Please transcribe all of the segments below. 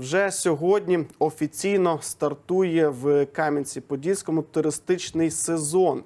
вже сьогодні офіційно стартує в Кам'янці-Подільському туристичний сезон.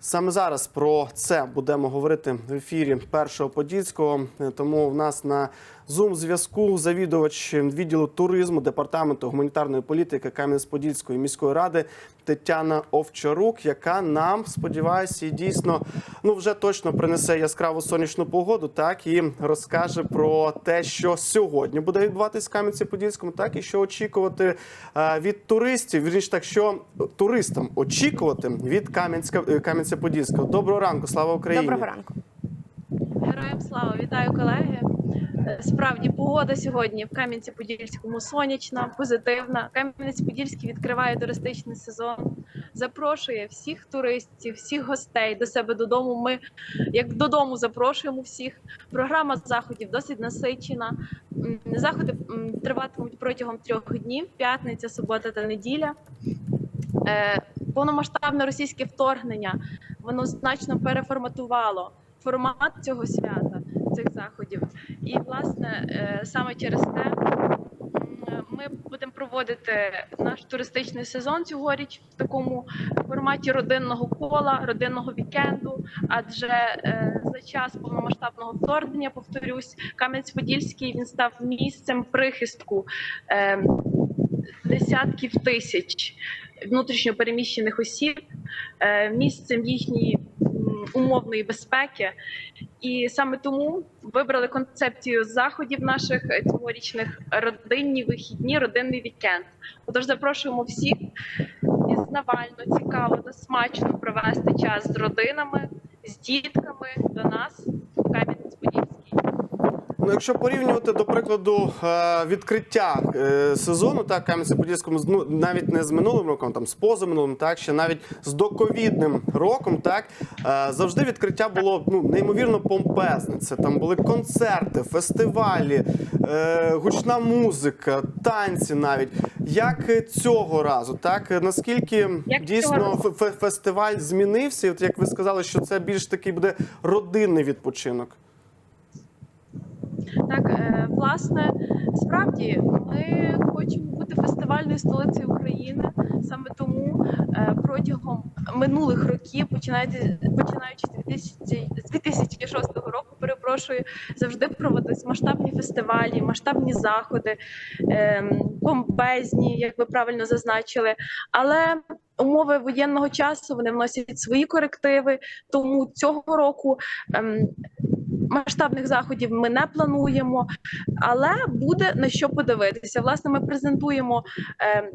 Саме зараз про це будемо говорити в ефірі першого подільського. Тому в нас на зум зв'язку завідувач відділу туризму департаменту гуманітарної політики Кам'янець-Подільської міської ради Тетяна Овчарук, яка нам сподіваюся, і дійсно ну вже точно принесе яскраву сонячну погоду, так і розкаже про те, що сьогодні буде відбуватись в Кам'янці-Подільському, так і що очікувати е, від туристів. Вірніше так, що туристам очікувати від Кам'янська е, Кам'янця-Подільського. Доброго ранку, слава Україні! Доброго ранку. Героям слава, вітаю колеги. Справді погода сьогодні в Кам'янці-Подільському сонячна, позитивна. Кам'янець-Подільський відкриває туристичний сезон. Запрошує всіх туристів, всіх гостей до себе додому. Ми як додому запрошуємо всіх. Програма заходів досить насичена. Заходи триватимуть протягом трьох днів: п'ятниця, субота та неділя. Е, Повномасштабне російське вторгнення воно значно переформатувало формат цього свята, цих заходів. І власне е, саме через те ми будемо проводити наш туристичний сезон цьогоріч в такому форматі родинного кола, родинного вікенду. Адже е, за час повномасштабного вторгнення, повторюсь, Кам'янець-Подільський він став місцем прихистку е, десятків тисяч внутрішньо переміщених осіб, місцем їхньої умовної безпеки. І саме тому вибрали концепцію заходів наших е, цьогорічних родинні вихідні, родинний вікенд. Отож, запрошуємо всіх пізнавально, цікаво та смачно провести час з родинами, з дітками до нас. Ну, якщо порівнювати до прикладу е, відкриття е, сезону, так Кам'янці-Подільському ну, навіть не з минулим роком, там з позаминулим, так ще навіть з доковідним роком, так е, завжди відкриття було ну неймовірно помпезне. Це там були концерти, фестивалі, гучна музика, танці навіть. Як цього разу, так наскільки Як дійсно фестиваль змінився? От як ви сказали, що це більш такий буде родинний відпочинок. Власне, справді ми хочемо бути фестивальною столицею України. Саме тому е, протягом минулих років, починаючи починаючи з 2000 з 2006 року, перепрошую, завжди проводились масштабні фестивалі, масштабні заходи, ем, помпезні, як ви правильно зазначили. Але умови воєнного часу вони вносять свої корективи. Тому цього року ем, масштабних заходів ми не плануємо, але буде на що подивитися. Власне, ми презентуємо е,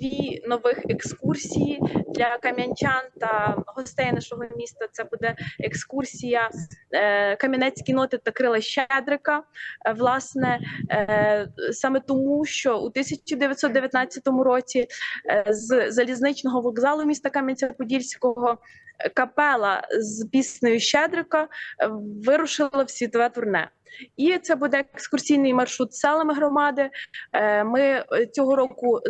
дві нових екскурсії для кам'янчан та гостей нашого міста. Це буде екскурсія е, Кам'янецькі ноти та крила Щедрика. Е, власне, саме тому, що у 1919 році з залізничного вокзалу міста Кам'янця-Подільського капела з піснею Щедрика е, вирушила в світове турне. І це буде екскурсійний маршрут селами громади. Е, Ми е, цього року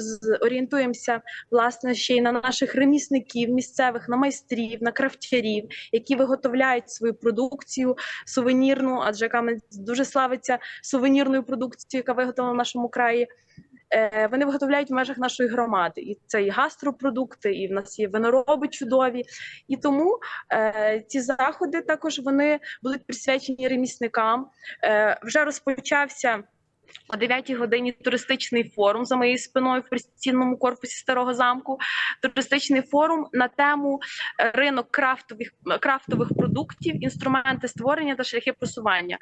орієнтуємося власне ще й на наших ремісників місцевих, на майстрів, на крафтярів, які виготовляють свою продукцію сувенірну, адже Кам'янець дуже славиться сувенірною продукцією, яка виготовлена в нашому краї. Е, Вони виготовляють в межах нашої громади, і це і гастропродукти, і в нас є винороби чудові. І тому е, ці заходи також вони будуть присвячені ремісникам. Е, вже розпочався. О 9 годині туристичний форум за моєю спиною в пристінному корпусі старого замку. Туристичний форум на тему е, ринок крафтових крафтових продуктів, інструменти створення та шляхи просування.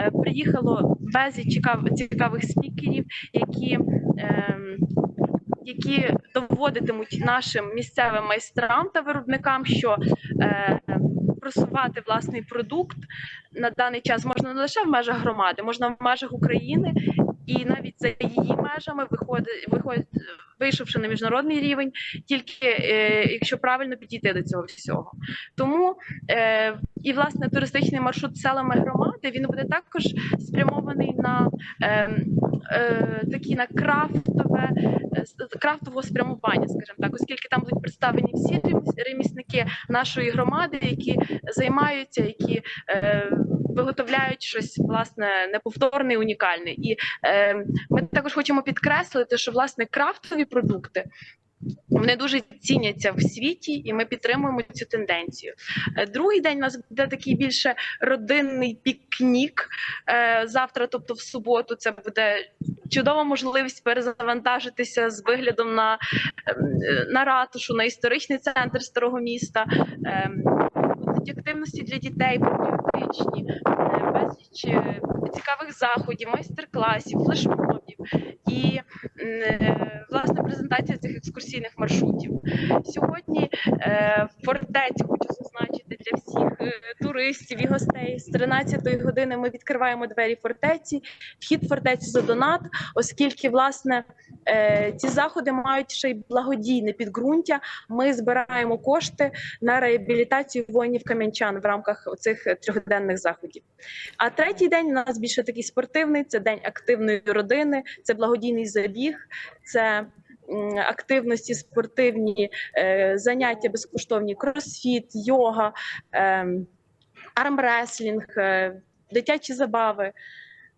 Е, Приїхало безліч цікав- цікавих спікерів, які які доводитимуть нашим місцевим майстрам та виробникам, що е, просувати власний продукт на даний час можна не лише в межах громади, можна в межах України і навіть за її межами виходить, виходить вийшовши на міжнародний рівень, тільки е, якщо правильно підійти до цього всього. Тому е, і власне туристичний маршрут селами громади він буде також спрямований на е, е, такі на крафтове е, крафтового спрямування, скажімо так, оскільки там будуть представлені всі ремісники нашої громади, які займаються, які е, виготовляють щось власне неповторне унікальне. І ми також хочемо підкреслити, що власне крафтові продукти. Вони дуже ціняться в світі, і ми підтримуємо цю тенденцію. Е, Другий день у нас буде такий більше родинний пікнік. Е, Завтра, тобто в суботу, це буде чудова можливість перезавантажитися з виглядом на, ем, е, на ратушу, на історичний центр старого міста. Ем, Будуть активності для дітей, патріотичні, безліч цікавих заходів, майстер-класів, флешмобів і е, власне презентація цих екскурсійних маршрутів. Сьогодні Фортець хочу зазначити для всіх е, туристів і гостей. З 13 години ми відкриваємо двері фортеці, вхід фортеці за донат, оскільки власне е, ці заходи мають ще й благодійне підґрунтя. Ми збираємо кошти на реабілітацію воїнів кам'янчан в рамках цих трьохденних заходів. А третій день у нас більше такий спортивний. Це день активної родини, це благодійний забіг, це активності спортивні, е, заняття безкоштовні, кросфіт, йога, е, армреслінг, е, дитячі забави.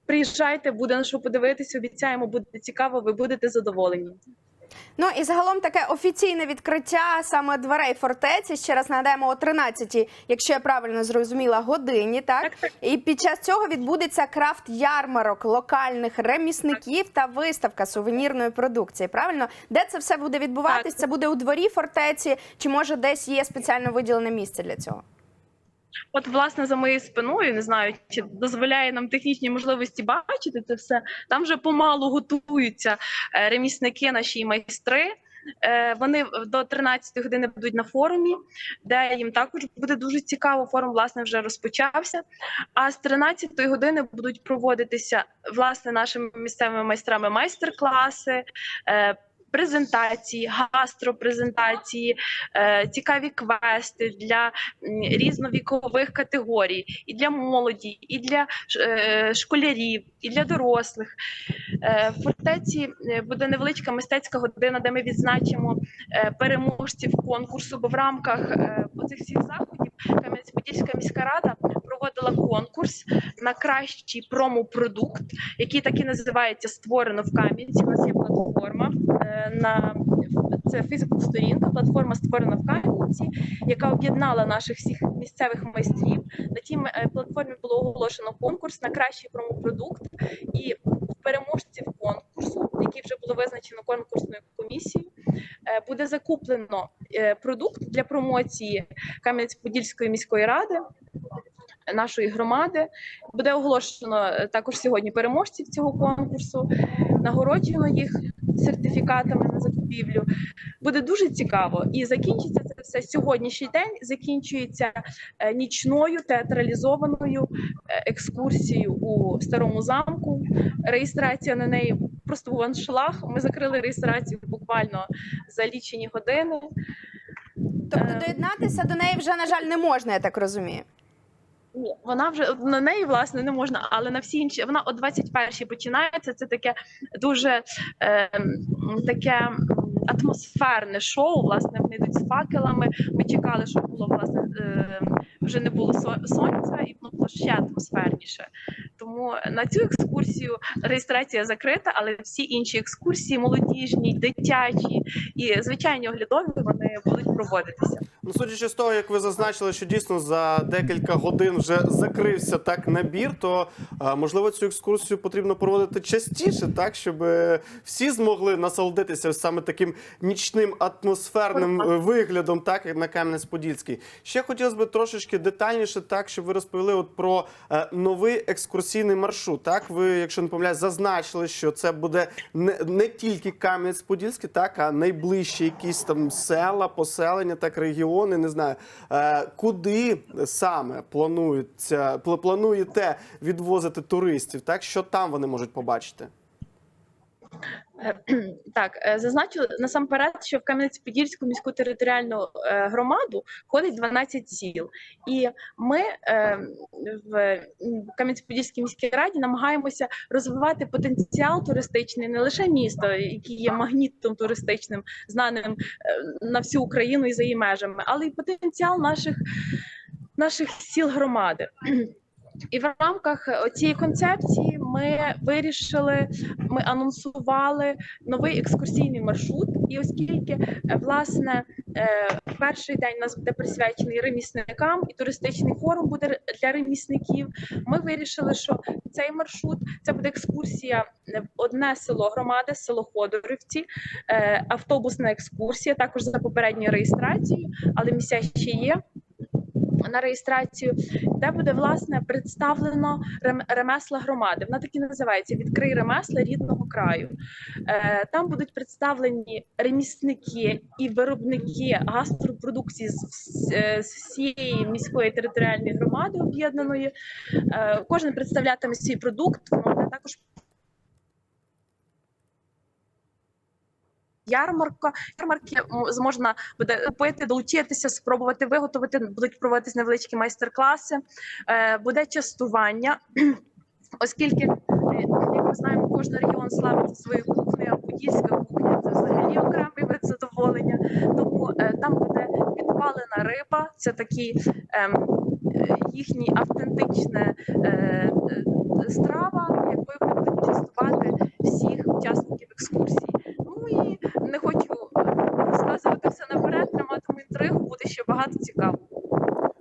Приїжджайте, буде на що подивитися. Обіцяємо, буде цікаво. Ви будете задоволені. Ну і загалом таке офіційне відкриття саме дверей фортеці. Ще раз нагадаємо о 13-й, якщо я правильно зрозуміла, годині. Так Так, так. і під час цього відбудеться крафт ярмарок локальних ремісників та виставка сувенірної продукції. Правильно, де це все буде відбуватись? Так. Це буде у дворі фортеці, чи може десь є спеціально виділене місце для цього? От, власне, за моєю спиною, не знаю, чи дозволяє нам технічні можливості бачити це все. Там вже помалу готуються е, ремісники, наші майстри. Е, Вони до 13 години будуть на форумі, де їм також буде дуже цікаво. Форум власне вже розпочався. А з 13 години будуть проводитися власне нашими місцевими майстрами майстер-класи. Презентації, гастропрезентації, е, цікаві квести для різновікових категорій, і для молоді, і для е, школярів, і для дорослих. Е, В фортеці буде невеличка мистецька година, де ми відзначимо переможців конкурсу. Бо в рамках оцих всіх заходів Кам'янець-Подільська міська рада проводила конкурс на кращий промопродукт, який так і називається Створено в Кам'янці. У нас є платформа е, на це Фейсбук-сторінка, платформа створена в Кам'янці, яка об'єднала наших всіх місцевих майстрів. На тій е, платформі було оголошено конкурс на кращий промопродукт, і переможців конкурсу, який вже було визначено конкурсною комісією, е, буде закуплено продукт для промоції Кам'янець-Подільської міської ради. Нашої громади буде оголошено е, також сьогодні переможців цього конкурсу, нагороджено їх сертифікатами на закупівлю. Буде дуже цікаво. І закінчиться це все сьогоднішній день. Закінчується е, нічною театралізованою е, екскурсією у старому замку. Реєстрація на неї просто був аншлаг. Ми закрили реєстрацію буквально за лічені години. Тобто доєднатися до неї вже на жаль не можна, я так розумію. Ні, вона вже на неї власне не можна, але на всі інші вона о 21-й починається. Це таке дуже е, таке атмосферне шоу. Власне, вони йдуть з факелами. Ми чекали, щоб було власне е, вже не було со- сонця, і воно було ще атмосферніше. Тому на цю екскурсію реєстрація закрита, але всі інші екскурсії, молодіжні, дитячі і звичайні оглядові, вони будуть проводитися. Ну, судячи з того, як ви зазначили, що дійсно за декілька годин вже закрився так набір, то можливо цю екскурсію потрібно проводити частіше, так щоб всі змогли насолодитися саме таким нічним атмосферним виглядом, так як на Кам'янець-Подільський. Ще хотілося б трошечки детальніше, так щоб ви розповіли от про е, новий екскурсійний маршрут. Так, ви, якщо не помиляюсь, зазначили, що це буде не, не тільки Кам'янець-Подільський, так а найближчі якісь там села, поселення, так регіони. Не знаю, е, куди саме планується плануєте відвозити туристів, так що там вони можуть побачити. Е, Так, е, зазначу насамперед, що в Кам'янець-Подільську міську територіальну е, громаду входить 12 сіл, і ми в Кам'янець-Подільській міській раді намагаємося розвивати потенціал туристичний не лише міста, який є магнітом туристичним, знаним на всю Україну і за її межами, але й потенціал наших, наших сіл громади. І в рамках е, цієї концепції ми вирішили, ми анонсували новий екскурсійний маршрут. І оскільки е, власне е, перший день у нас буде присвячений ремісникам, і туристичний форум буде для ремісників, ми вирішили, що цей маршрут це буде екскурсія в одне село громади, село Ходорівці, автобусна екскурсія, також за попередньою реєстрацією, але місця ще є на реєстрацію, де буде власне представлено ремесла громади. Вона так і називається Відкрий ремесла рідного краю. Е, Там будуть представлені ремісники і виробники гастропродукції з, е, всієї міської територіальної громади об'єднаної. Е, Кожен представлятиме свій продукт. Воно буде також Ярмарка, ярмарки м, зможна буде купити, долучитися, спробувати виготовити. Будуть проводитись невеличкі майстер-класи, е, буде частування, оскільки, е, як ми знаємо, кожен регіон славиться своєю кухнею, а подільська кухня це взагалі окремий вид задоволення. Тому е, там буде підпалена риба, це такий ем, е, їхній автентична е, е, страва, якою будуть частувати всіх учасників екскурсії. Ну і не хочу е, розказувати все наперед, триматиму інтригу, буде ще багато цікавого.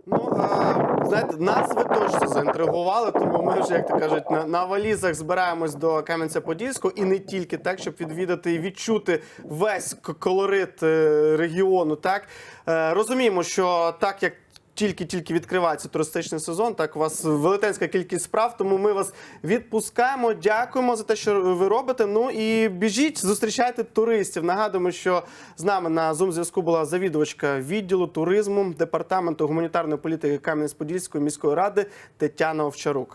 Ну, е, знаєте, нас ви точно заінтригували, тому ми вже, як то кажуть, на, на валізах збираємось до Кам'янця-Подільського і не тільки так, щоб відвідати і відчути весь колорит е, регіону. Так е, розуміємо, що так як. Тільки-тільки відкривається туристичний сезон. Так, у вас велетенська кількість справ, тому ми вас відпускаємо. Дякуємо за те, що ви робите. Ну і біжіть, зустрічайте туристів. Нагадуємо, що з нами на Zoom зв'язку була завідувачка відділу туризму департаменту гуманітарної політики Кам'янець-Подільської міської ради Тетяна Овчарук.